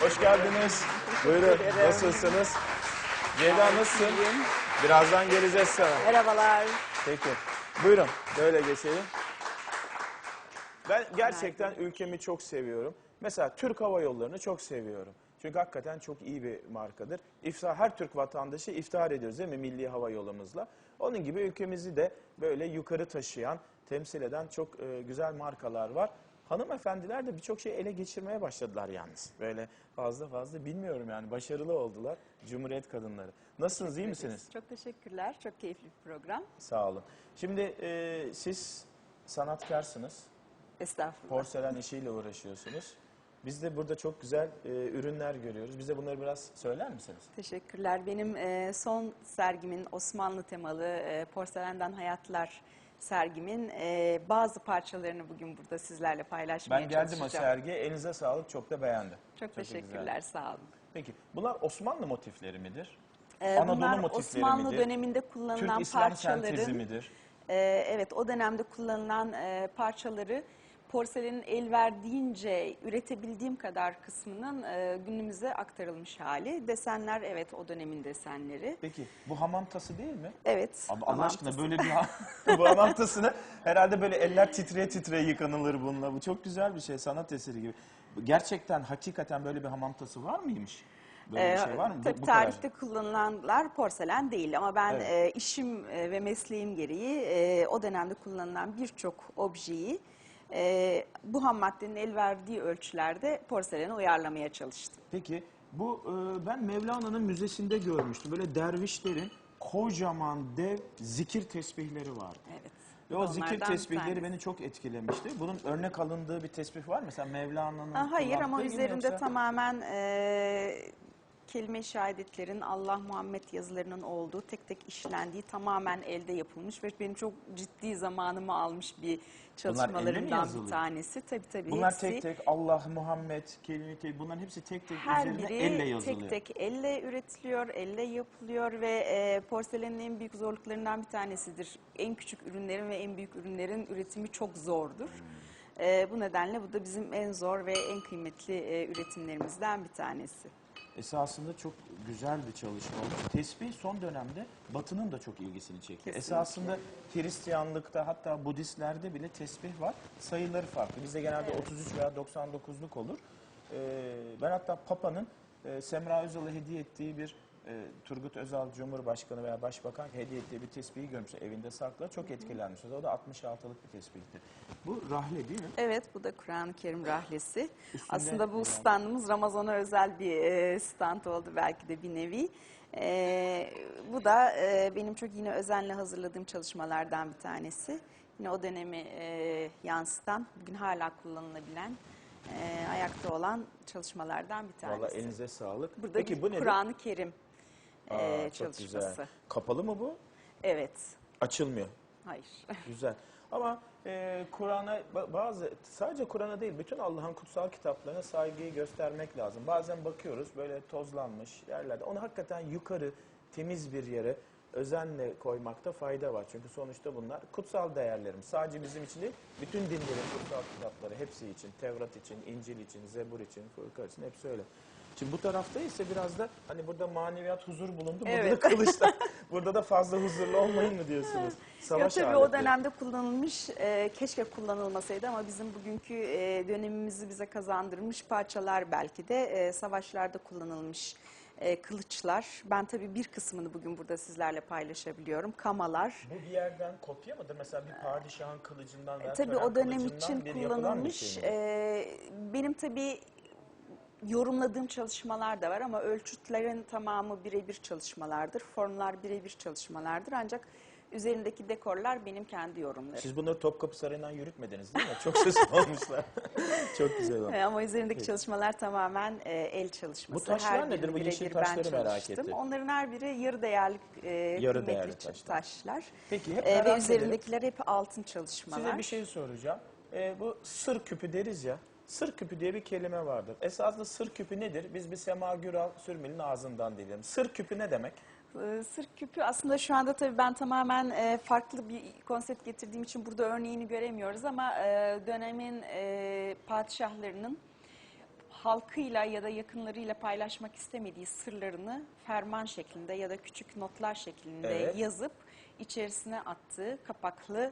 Hoş geldiniz. Buyurun. Nasılsınız? Ceyda nasılsın? Birazdan geleceğiz sana. Merhabalar. Peki. Buyurun. Böyle geçelim. Ben gerçekten ülkemi çok seviyorum. Mesela Türk Hava Yolları'nı çok seviyorum. Çünkü hakikaten çok iyi bir markadır. İftihar, her Türk vatandaşı iftihar ediyoruz değil mi milli hava yolumuzla? Onun gibi ülkemizi de böyle yukarı taşıyan, temsil eden çok e, güzel markalar var. Hanımefendiler de birçok şey ele geçirmeye başladılar yalnız. Böyle fazla fazla bilmiyorum yani başarılı oldular Cumhuriyet kadınları. Nasılsınız iyi misiniz? Çok teşekkürler. Çok keyifli bir program. Sağ olun. Şimdi e, siz sanatkarsınız. Estağfurullah. Porselen işiyle uğraşıyorsunuz. Biz de burada çok güzel e, ürünler görüyoruz. Bize bunları biraz söyler misiniz? Teşekkürler. Benim e, son sergimin Osmanlı temalı e, Porselenden Hayatlar sergimin e, bazı parçalarını bugün burada sizlerle paylaşmaya Ben geldim o çalışacağım. sergiye. Elinize sağlık. Çok da beğendim. Çok da teşekkürler. Sağ olun. Peki bunlar Osmanlı motifleri midir? E, Anadolu bunlar motifleri Osmanlı midir? döneminde kullanılan Türk İslam parçaların sentezimidir. Ee, evet o dönemde kullanılan e, parçaları porselenin el verdiğince üretebildiğim kadar kısmının e, günümüze aktarılmış hali. Desenler evet o dönemin desenleri. Peki bu hamam tası değil mi? Evet. Abi Allah hamam aşkına tası. böyle bir ha- bu hamam tasını herhalde böyle eller titreye titreye yıkanılır bununla. Bu çok güzel bir şey sanat eseri gibi. Gerçekten hakikaten böyle bir hamam tası var mıymış? Böyle bir Ee, şey var mı? Bu- Tabii bu kadar. tarihte kullanılanlar porselen değil ama ben Evet. e, işim e, ve mesleğim gereği e, o dönemde kullanılan birçok objeyi e, bu ham maddenin el verdiği ölçülerde porselene uyarlamaya çalıştım. Peki bu e, ben Mevlana'nın müzesinde görmüştüm. Böyle dervişlerin kocaman dev zikir tesbihleri vardı. Evet. Ve o zikir Onlardan bir tesbihleri beni çok etkilemişti. Bunun örnek alındığı bir tesbih var mı? Mesela Mevlana'nın Ha, hayır ama gibi üzerinde yoksa- tamamen e, kelime-i şehadetlerin Allah Muhammed yazılarının olduğu, tek tek işlendiği, tamamen elde yapılmış ve benim çok ciddi zamanımı almış bir yazılıyor? bir tanesi. Tabii tabii Bunlar hepsi. tek tek Allah, Muhammed, kelime tek bunların hepsi tek tek her üzerine biri elle yazılıyor. tek tek elle üretiliyor, elle yapılıyor ve e, porselenin en büyük zorluklarından bir tanesidir. En küçük ürünlerin ve en büyük ürünlerin üretimi çok zordur. Hmm. E, bu nedenle bu da bizim en zor ve en kıymetli e, üretimlerimizden bir tanesi. Esasında çok güzel bir çalışma olmuş. Tesbih son dönemde Batı'nın da çok ilgisini çekti. Kesinlikle. Esasında Hristiyanlıkta hatta Budistlerde bile tesbih var. Sayıları farklı. Bizde genelde 33 veya 99'luk olur. Ee, ben hatta Papa'nın e, Semra Özal'a hediye ettiği bir e, Turgut Özal Cumhurbaşkanı veya Başbakan hediye ettiği bir tesbihi görmüş. Evinde saklı. Çok etkilenmiş. O da 66'lık bir tesbihti. Bu rahle değil mi? Evet bu da Kur'an-ı Kerim rahlesi. Üstünde Aslında bu yani. standımız Ramazan'a özel bir e, stand oldu belki de bir nevi. E, bu da e, benim çok yine özenle hazırladığım çalışmalardan bir tanesi. Yine o dönemi e, yansıtan, bugün hala kullanılabilen, e, ayakta olan çalışmalardan bir tanesi. Vallahi elinize sağlık. Burada Peki bu? Kur'an-ı Kerim e, Aa, çok çalışması. güzel. Kapalı mı bu? Evet, Açılmıyor. hayır. Güzel. Ama e, Kur'an'a ba- bazı sadece Kur'an'a değil bütün Allah'ın kutsal kitaplarına saygıyı göstermek lazım. Bazen bakıyoruz böyle tozlanmış yerlerde. Onu hakikaten yukarı temiz bir yere özenle koymakta fayda var. Çünkü sonuçta bunlar kutsal değerlerimiz. Sadece bizim için değil, bütün dinlerin kutsal kitapları hepsi için. Tevrat için, İncil için, Zebur için, Furkan için hepsi öyle. Şimdi bu tarafta ise biraz da hani burada maneviyat huzur bulundu. Burada Evet. da kılıçta. burada da fazla huzurlu olmayın mı diyorsunuz? Ya Savaş tabii o aletleri. dönemde kullanılmış, e, keşke kullanılmasaydı ama bizim bugünkü e, dönemimizi bize kazandırmış parçalar belki de e, savaşlarda kullanılmış e, kılıçlar. Ben tabii bir kısmını bugün burada sizlerle paylaşabiliyorum. Kamalar. Bu bir yerden kopya mıdır? Mesela bir padişahın kılıcından veya E, Tabii o dönem için bir kullanılmış. şey e, benim tabii yorumladığım çalışmalar da var ama ölçütlerin tamamı birebir çalışmalardır. Formlar birebir çalışmalardır. Ancak üzerindeki dekorlar benim kendi yorumlarım. Siz bunları Topkapı Sarayı'ndan yürütmediniz değil mi? Çok ses olmuşlar. Çok güzel olmuş. E, Ama üzerindeki çalışmalar tamamen e, el çalışması. Bu taşlar Her nedir? Bu yeşil taşları merak ettim. Onların her biri yarı değerli, e, Yarı değerli taşlar. taşlar. Peki hep E, merak ve ederim. üzerindekiler hep altın çalışmalar. Size bir şey soracağım. Ee, bu sır küpü deriz ya. Sır küpü diye bir kelime vardır. Esasında sır küpü nedir? Biz bir Sema Güral Sürmeli'nin ağzından dinleyelim. Sır küpü ne demek? Ee, Sır küpü aslında şu anda tabii ben tamamen e, farklı bir konsept getirdiğim için burada örneğini göremiyoruz ama e, dönemin e, padişahlarının halkıyla ya da yakınlarıyla paylaşmak istemediği sırlarını ferman şeklinde ya da küçük notlar şeklinde Evet. yazıp içerisine attığı kapaklı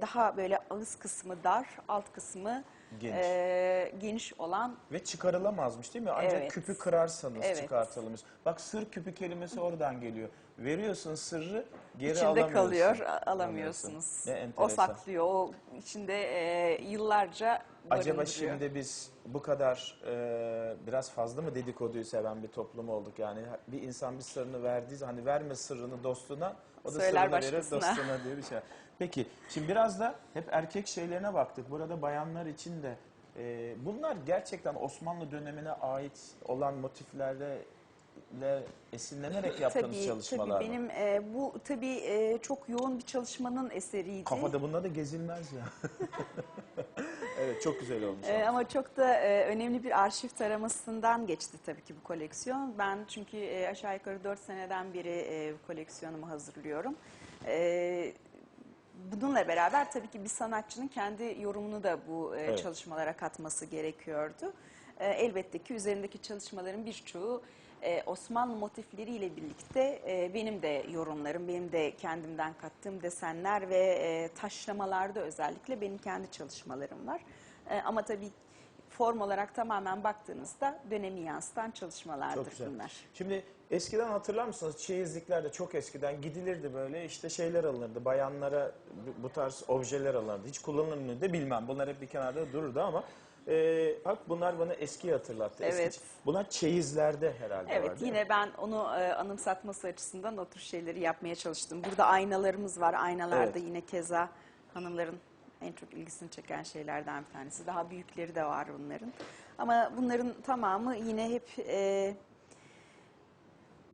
daha böyle ağız kısmı dar, alt kısmı Geniş. e, geniş olan Ve çıkarılamazmış değil mi? Ancak Evet. küpü kırarsanız Evet. çıkartılmış. Bak sır küpü kelimesi oradan geliyor. Veriyorsun sırrı geri içinde alamıyorsun. kalıyor, alamıyorsunuz. Ne O saklıyor, o içinde e, yıllarca Acaba barındırıyor. şimdi biz bu kadar e, biraz fazla mı dedikoduyu seven bir toplum olduk? Yani bir insan bir sırrını verdiği zaman hani verme sırrını dostuna o da Söyler sırrını verir başkasına. dostuna diye bir şey. Peki şimdi biraz da hep erkek şeylerine baktık. Burada bayanlar için de e, bunlar gerçekten Osmanlı dönemine ait olan motiflerle le esinlenerek yaptığınız çalışmalar tabii mı? benim e, bu tabii e, çok yoğun bir çalışmanın eseriydi. Kafada bunlar da gezilmez ya. evet çok güzel olmuş. E, ama çok da e, önemli bir arşiv taramasından geçti tabii ki bu koleksiyon. Ben çünkü e, aşağı yukarı 4 seneden beri e, koleksiyonumu hazırlıyorum. E, bununla beraber tabii ki bir sanatçının kendi yorumunu da bu e, Evet. çalışmalara katması gerekiyordu. E, elbette ki üzerindeki çalışmaların birçoğu e, Osmanlı motifleriyle birlikte e, benim de yorumlarım, benim de kendimden kattığım desenler ve e, taşlamalarda özellikle benim kendi çalışmalarım var. E, ama tabii form olarak tamamen baktığınızda dönemi yansıtan çalışmalardır Çok güzel. bunlar. Şimdi eskiden hatırlar mısınız çeyizliklerde çok eskiden gidilirdi böyle işte şeyler alınırdı. Bayanlara bu- tarz objeler alınırdı. Hiç kullanılır mı de bilmem. Bunlar hep bir kenarda dururdu ama e, bak bunlar bana eski hatırlattı. Eski Evet. ç- bunlar çeyizlerde herhalde Evet var mi? yine ben onu e, anımsatması açısından o tür şeyleri yapmaya çalıştım. Burada aynalarımız var. Aynalarda Evet. yine keza hanımların en çok ilgisini çeken şeylerden bir tanesi. Daha büyükleri de var bunların. Ama bunların tamamı yine hep e,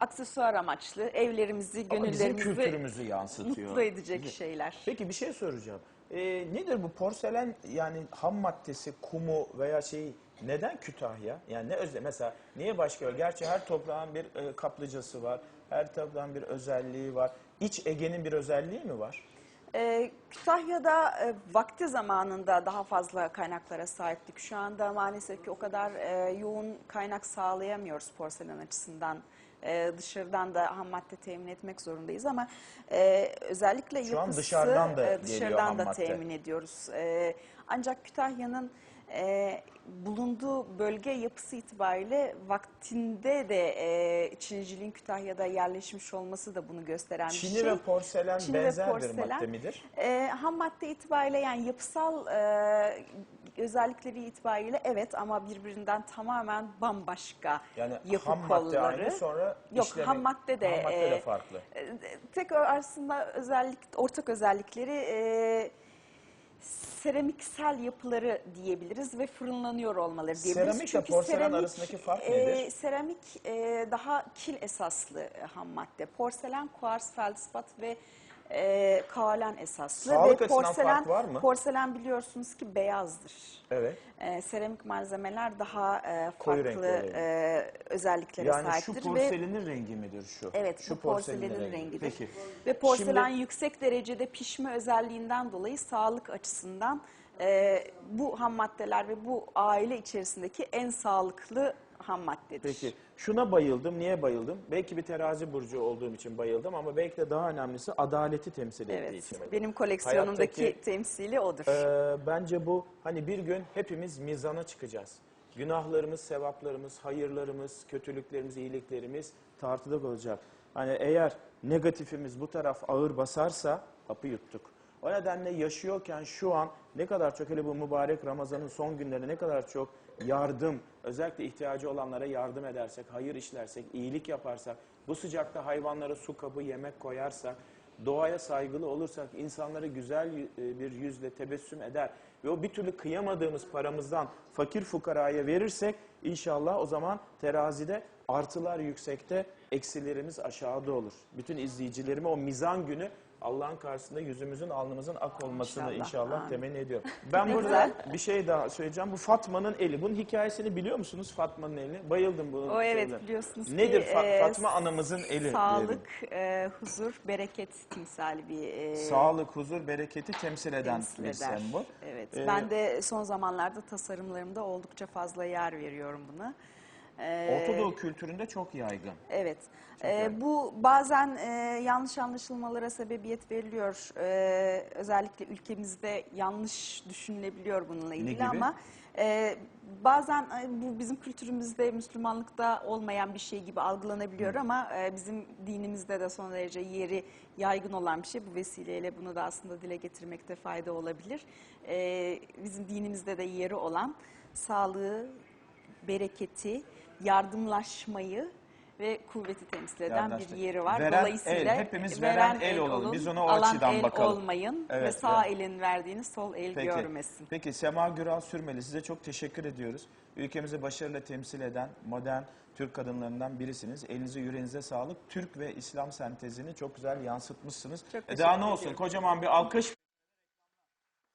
aksesuar amaçlı evlerimizi, Ama bizim gönüllerimizi kültürümüzü yansıtıyor. mutlu edecek Bizi- şeyler. Peki bir şey soracağım. Ee, nedir bu porselen yani ham maddesi, kumu veya şeyi neden Kütahya? Yani ne özel mesela niye başka? Gerçi her toprağın bir e, kaplıcası var. Her toprağın bir özelliği var. İç Ege'nin bir özelliği mi var? Ee, Kütahya'da e, vakti zamanında daha fazla kaynaklara sahiptik. Şu anda maalesef ki o kadar e, yoğun kaynak sağlayamıyoruz porselen açısından. E, dışarıdan da ham madde temin etmek zorundayız ama e, özellikle Şu yapısı dışarıdan da e, dışarıdan da temin ediyoruz. E, ancak Kütahya'nın e, bulunduğu bölge yapısı itibariyle vaktinde de e, Çiniciliğin Kütahya'da yerleşmiş olması da bunu gösteren bir şey. ve porselen Çini ve benzer bir porselen. madde midir? E, ham madde itibariyle yani yapısal e, özellikleri itibariyle evet ama birbirinden tamamen bambaşka Yani yapı ham madde kolları. aynı sonra Yok işlemi- ham madde de, ham madde de e, farklı. e, tek aslında özellik ortak özellikleri e, seramiksel yapıları diyebiliriz ve fırınlanıyor olmaları diyebiliriz. Seramikle Çünkü porselen seramik, arasındaki fark e, nedir? Seramik e, daha kil esaslı ham madde. Porselen, kuars, feldspat ve e, kaolen esaslı. Sağlık ve açısından porselen, fark var mı? Porselen biliyorsunuz ki beyazdır. Evet. E, seramik malzemeler daha e, Koyu farklı renkli e, özelliklere Yani şu sahiptir. ve porselenin rengi midir şu? Evet, şu bu porselenin rengidir. Peki. Ve porselen Şimdi- yüksek derecede pişme özelliğinden dolayı sağlık açısından e, bu ham maddeler ve bu aile içerisindeki en sağlıklı ham maddedir. Peki şuna bayıldım. Niye bayıldım? Belki bir terazi burcu olduğum için bayıldım ama belki de daha önemlisi adaleti temsil ettiği Evet, için. bayıldım. benim koleksiyonumdaki Hayattaki- temsili odur. Ee, bence bu hani bir gün hepimiz mizana çıkacağız. Günahlarımız, sevaplarımız, hayırlarımız, kötülüklerimiz, iyiliklerimiz tartıda olacak. Hani eğer negatifimiz bu taraf ağır basarsa hapı yuttuk. O nedenle yaşıyorken şu an ne kadar çok hele bu mübarek Ramazan'ın son günlerinde ne kadar çok yardım, özellikle ihtiyacı olanlara yardım edersek, hayır işlersek, iyilik yaparsak, bu sıcakta hayvanlara su kabı, yemek koyarsak, doğaya saygılı olursak, insanlara güzel e, bir yüzle tebessüm eder ve o bir türlü kıyamadığımız paramızdan fakir fukaraya verirsek inşallah o zaman terazide artılar yüksekte, eksilerimiz aşağıda olur. Bütün izleyicilerime o mizan günü Allah'ın karşısında yüzümüzün alnımızın ak olmasını İnşallah, inşallah, amin. temenni ediyorum. Ben burada bir şey daha söyleyeceğim. Bu Fatma'nın eli. Bunun hikayesini biliyor musunuz Fatma'nın eli? Bayıldım bunun. O evet şeyine. biliyorsunuz ki Nedir Fa- e, Fatma anamızın eli? diyelim. Sağlık, e, huzur, bereket timsali bir e, Sağlık, huzur, bereketi temsil eden temsil bir sembol. Evet. Ee, ben de son zamanlarda tasarımlarımda oldukça fazla yer veriyorum buna. Ee, kültüründe çok yaygın. Evet. Çok Ee, yaygın. bu bazen e, yanlış anlaşılmalara sebebiyet veriliyor. Ee, özellikle ülkemizde yanlış düşünülebiliyor bununla ilgili ama e, bazen e, bu bizim kültürümüzde Müslümanlıkta olmayan bir şey gibi algılanabiliyor ama e, bizim dinimizde de son derece yeri yaygın olan bir şey. Bu vesileyle bunu da aslında dile getirmekte fayda olabilir. Ee, bizim dinimizde de yeri olan sağlığı, bereketi, yardımlaşmayı ve kuvveti temsil eden Yardımlaşma. bir yeri var. Veren Dolayısıyla el, hepimiz veren el olalım. Biz ona o alan açıdan el bakalım. olmayın ve Evet, sağ evet. elin verdiğini sol el Peki. görmesin. Peki Sema Güral Sürmeli size çok teşekkür ediyoruz. Ülkemizi başarıyla temsil eden modern Türk kadınlarından birisiniz. Elinize yüreğinize sağlık. Türk ve İslam sentezini çok güzel yansıtmışsınız. Çok E daha ne olsun ediyorum. kocaman bir alkış.